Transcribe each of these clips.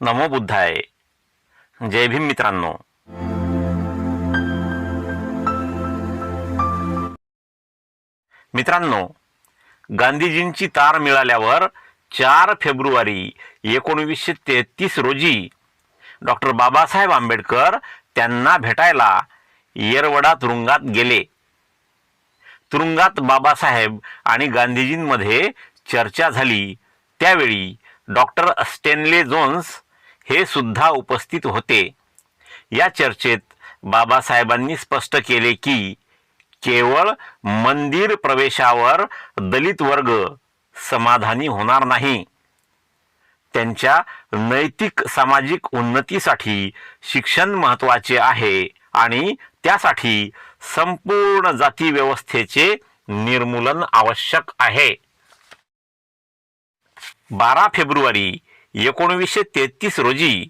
नमो बुद्धाय. जय भीम मित्रांनो. मित्रांनो गांधीजींची तार मिळाल्यावर चार फेब्रुवारी एकोणवीसशे तेहतीस रोजी डॉक्टर बाबासाहेब आंबेडकर त्यांना भेटायला येरवडा तुरुंगात गेले. तुरुंगात बाबासाहेब आणि गांधीजींमध्ये चर्चा झाली. त्यावेळी डॉक्टर स्टेनले जोन्स हे सुद्धा उपस्थित होते. या चर्चेत बाबासाहेबांनी स्पष्ट केले की केवळ मंदिर प्रवेशावर दलित वर्ग समाधानी होणार नाही. त्यांच्या नैतिक सामाजिक उन्नतीसाठी शिक्षण महत्त्वाचे आहे आणि त्यासाठी संपूर्ण जाती व्यवस्थेचे निर्मूलन आवश्यक आहे. बारा फेब्रुवारी एकोणवीसशे तेहतीस रोजी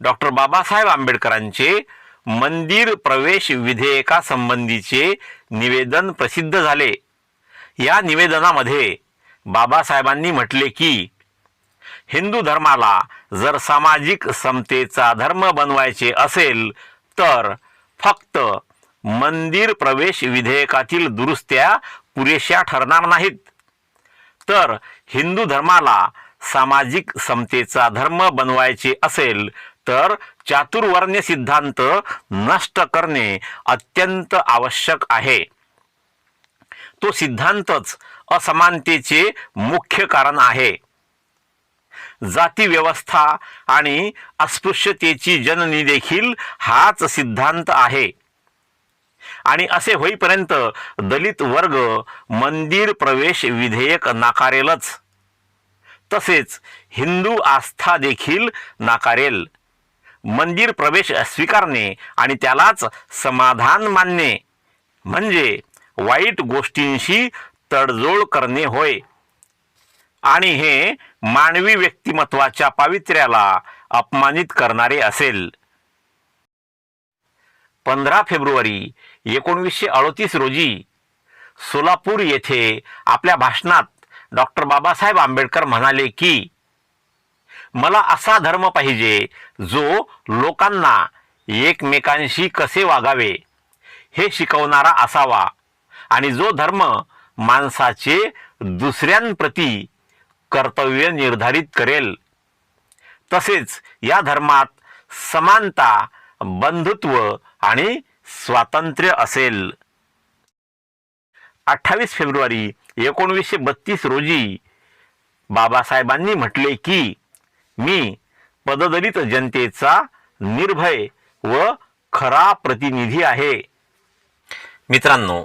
डॉक्टर बाबासाहेब आंबेडकरांचे मंदिर प्रवेश विधेयकासंबंधीचे निवेदन प्रसिद्ध झाले. या निवेदनामध्ये बाबासाहेबांनी म्हटले की हिंदू धर्माला जर सामाजिक समतेचा धर्म बनवायचे असेल तर फक्त मंदिर प्रवेश विधेयकातील दुरुस्त्या पुरेशा ठरणार नाहीत. तर हिंदू धर्माला सामाजिक समतेचा धर्म बनवायचे असेल तर चातुर्वर्ण्य सिद्धांत नष्ट करणे अत्यंत आवश्यक आहे. तो सिद्धांतच असमानतेचे मुख्य कारण आहे. जाती व्यवस्था आणि अस्पृश्यतेची जननी देखील हाच सिद्धांत आहे. आणि असे होईपर्यंत दलित वर्ग मंदिर प्रवेश विधेयक नाकारेलच. तसेच हिंदू आस्था देखील नाकारेल. मंदिर प्रवेश स्वीकारणे आणि त्यालाच समाधान मानणे. म्हणजे वाईट गोष्टींशी तडजोड करणे होय. आणि हे मानवी व्यक्तिमत्वाच्या पावित्र्याला अपमानित करणारे असेल. पंधरा फेब्रुवारी एकोणवीसशे अडतीस रोजी सोलापूर येथे आपल्या भाषणात डॉक्टर बाबासाहेब आंबेडकर म्हणाले की मला असा धर्म पाहिजे जो लोकांना एकमेकांशी कसे वागावे हे शिकवणारा असावा आणि जो धर्म माणसाचे दुसऱ्यांप्रती कर्तव्य निर्धारित करेल. तसेच या धर्मात समानता बंधुत्व आणि स्वातंत्र्य असेल. अठ्ठावीस फेब्रुवारी एकोणवीसशे बत्तीस रोजी बाबासाहेबांनी म्हटले की मी पददलित जनतेचा निर्भय व खरा प्रतिनिधी आहे. मित्रांनो